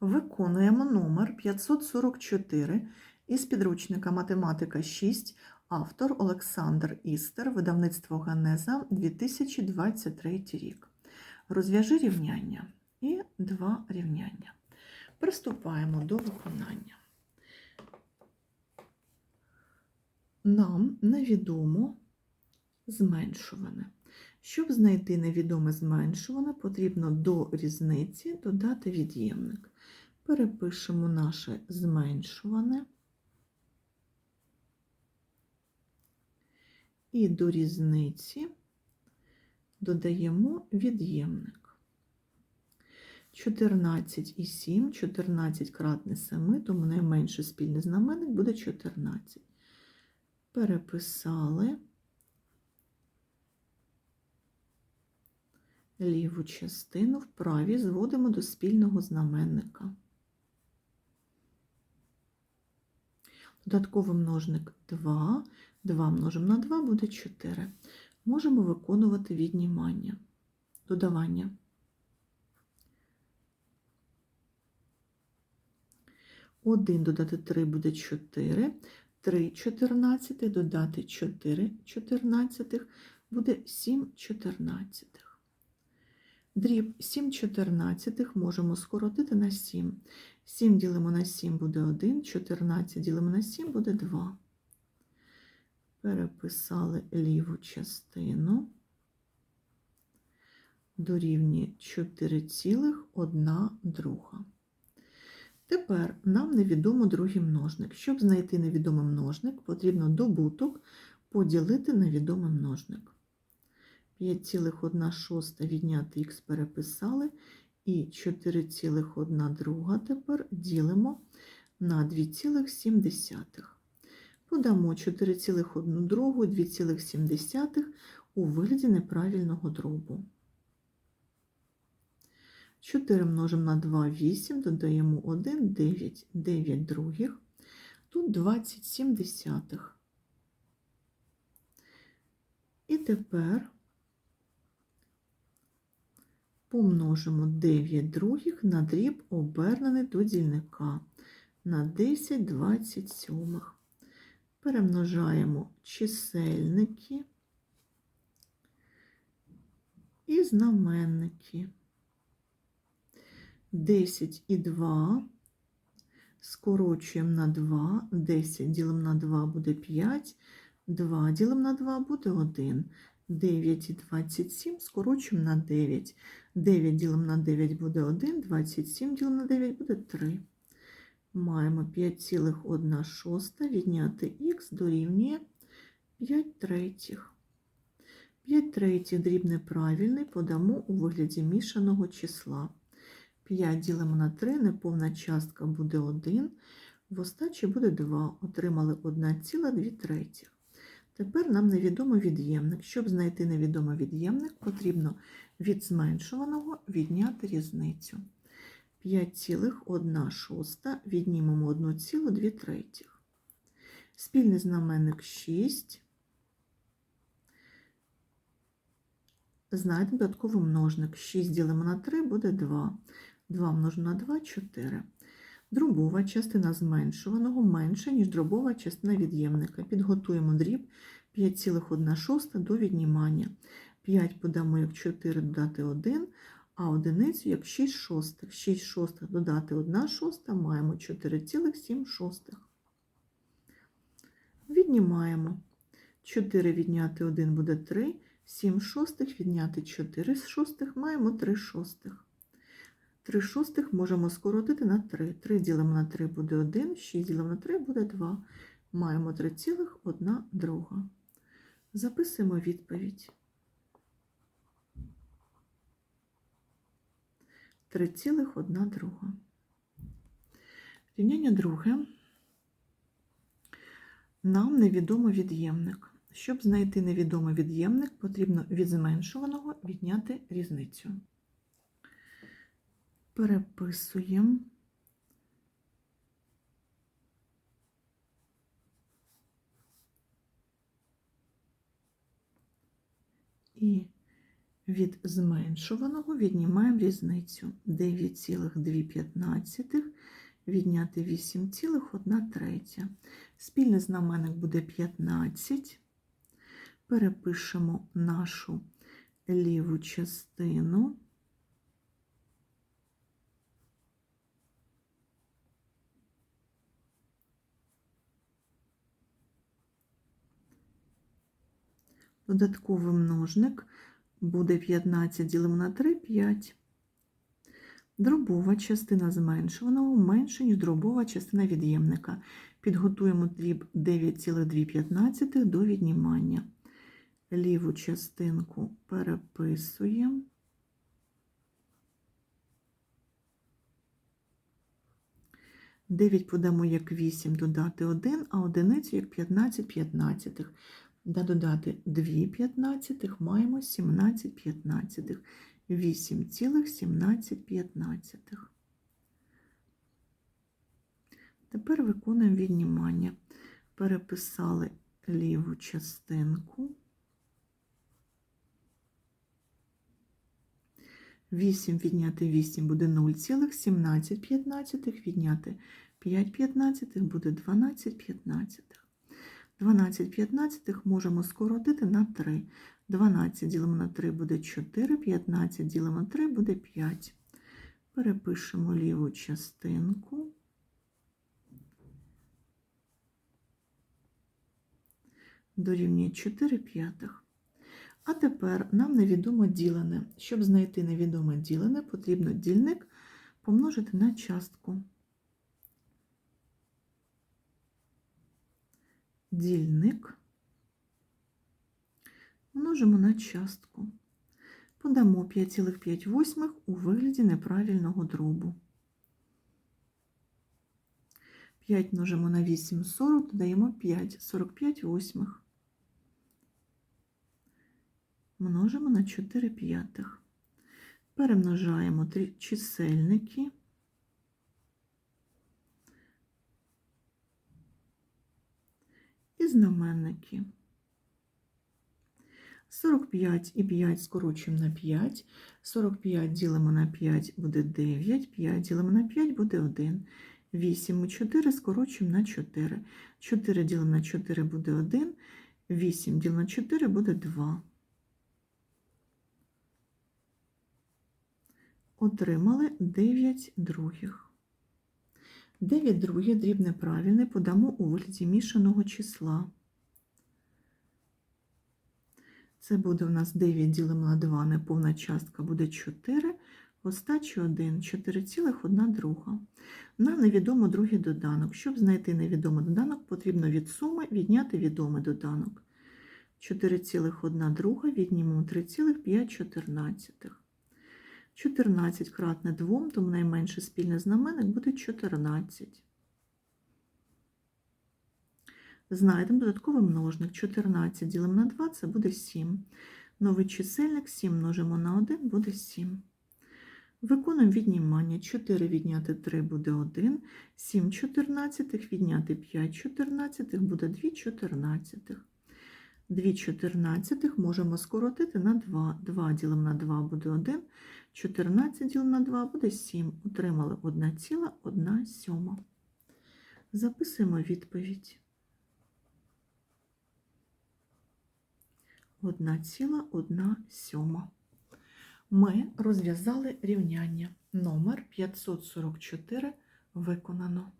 Виконуємо номер 544 із підручника Математика 6, автор Олександр Істер, видавництво Ганеза 2023 рік. Розв'яжи рівняння і два рівняння. Приступаємо до виконання. Нам невідомо зменшуване. Щоб знайти невідоме зменшуване, потрібно до різниці додати від'ємник. Перепишемо наше зменшуване і до різниці додаємо від'ємник. 14 і 7, 14 кратне 7, тому найменший спільний знаменник буде 14. Переписали. Ліву частину вправі зводимо до спільного знаменника. Додатковий множник 2, 2 множимо на 2 буде 4. Можемо виконувати віднімання, додавання. Один додати 3 буде 4, 3 чотирнадцятих додати 4 чотирнадцятих буде 7 чотирнадцятих. Дріб 7 чотирнадцятих можемо скоротити на 7. 7 ділимо на 7 буде 1, 14 ділимо на 7 буде 2. Переписали ліву частину. Дорівнює 4,1 друга. Тепер нам невідомо другий множник. Щоб знайти невідомий множник, потрібно добуток поділити на відомий множник. 5,1 шоста відняти х переписали, і 4,1 друга тепер ділимо на 2,7. Подамо 4,1 другу, 2,7 у вигляді неправильного дробу. 4 множимо на 2 8, додаємо 1, 9, 9 других. Тут 27 десятих. І тепер помножимо 9 других на дріб, обернений до дільника на 10 27. Перемножаємо чисельники і знаменники. 10 і 2 скорочуємо на 2, 10 ділимо на 2 буде 5, 2 ділимо на 2 буде 1. 9 і 27 скорочуємо на 9. 9 ділимо на 9 буде 1, 27 ділимо на 9 буде 3. Маємо 5,1 шоста відняти х дорівнює 5 третіх. 5 третіх дріб неправильний подамо у вигляді мішаного числа. 5 ділимо на 3, неповна частка буде 1, в остачі буде 2, отримали 1,2 третіх. Tепер нам невідомо від'ємник. Щоб знайти невідомий від'ємник, потрібно від зменшуваного відняти різницю. 5,1 шоста віднімемо 1,2 третіх. Спільний знаменник 6. Знайдемо додатковий множник. 6 ділимо на 3 буде 2. 2 множимо на 2 4. Дробова частина зменшуваного менша, ніж дробова частина від'ємника. Підготуємо дріб 5,1 до віднімання. 5 подамо як 4 додати 1, а одиницю як 6 шостих. 6 шостих додати 1 шоста, маємо 4,7 шостих. Віднімаємо. 4 відняти 1 буде 3, 7 шостих відняти 4 з шостих, маємо 3 шостих. 3 шостих можемо скоротити на 3. 3 ділимо на 3 буде 1, 6 ділимо на 3 буде 2. Маємо 3,1 друга. Записуємо відповідь. 3,1 друга. Рівняння друге. Нам невідомо від'ємник. Щоб знайти невідомий від'ємник, потрібно від зменшуваного відняти різницю. Переписуємо. І Від зменшуваного віднімаємо різницю 9,2 відняти 8,1 третя. Спільний знаменник буде 15. Перепишемо нашу ліву частину. Додатковий множник буде 15 ділимо на 3 – 5. Дробова частина зменшуваного менше, ніж дробова частина від'ємника. Підготуємо дріб 9,2 до віднімання. Ліву частинку переписуємо. Дев'ять подамо як 8 додати 1, а одиницю як 15 п'ятнадцятих. Да додати 2 п'ятнадцятих маємо 17 п'ятнадцятих. 8,17 п'ятнадцятих. Тепер виконуємо віднімання. Переписали ліву частинку. 8 відняти 8 буде 0,17 п'ятнадцятих, відняти 5 п'ятнадцятих буде 12 п'ятнадцятих. 12 п'ятнадцятих можемо скоротити на 3. 12 ділимо на 3 буде 4, 15 ділимо на 3 буде 5. Перепишемо ліву частинку. Дорівнює 4 п'ятих. А тепер нам невідомо ділене. Щоб знайти невідоме ділене, потрібно дільник помножити на частку. Дільник множимо на частку. Подамо 5,5 у вигляді неправильного дробу. 5 множимо на 8 – 40, додаємо 5, 45 восьмих. Множимо на 4 п'ятих. Перемножаємо три чисельники. І знаменники. 45 і 5 скорочуємо на 5. 45 ділимо на 5 буде 9, 5 ділимо на 5 буде 1. 8 і 4 скорочуємо на 4. 4 ділимо на 4 буде 1. 8 ділимо на 4 буде 2. Отримали 9 других. 9 других дріб неправильний подамо у вигляді мішаного числа. Це буде у нас 9 ділимо на 2, неповна частка буде 4, остачі 1, 4,1 друга. Нам невідомо другий доданок. Щоб знайти невідомий доданок, потрібно від суми відняти відомий доданок. 4,1 друга віднімемо 3,5. 14 кратне 2, тому найменший спільний знаменник буде 14. Знайдемо додатковий множник. 14 ділимо на 2, це буде 7. Новий чисельник 7 множимо на 1 буде 7. Виконуємо віднімання. 4 відняти 3 буде 1. 7 чотирнадцятих відняти 5 чотирнадцятих буде 2 чотирнадцятих. 2 чотирнадцятих можемо скоротити на 2. 2 ділимо на 2 буде 1. 14 ділимо на 2 буде 7. Отримали 1,1 сьома. Записуємо відповідь. 1,1 сьома. Ми розв'язали рівняння. Номер 544 виконано.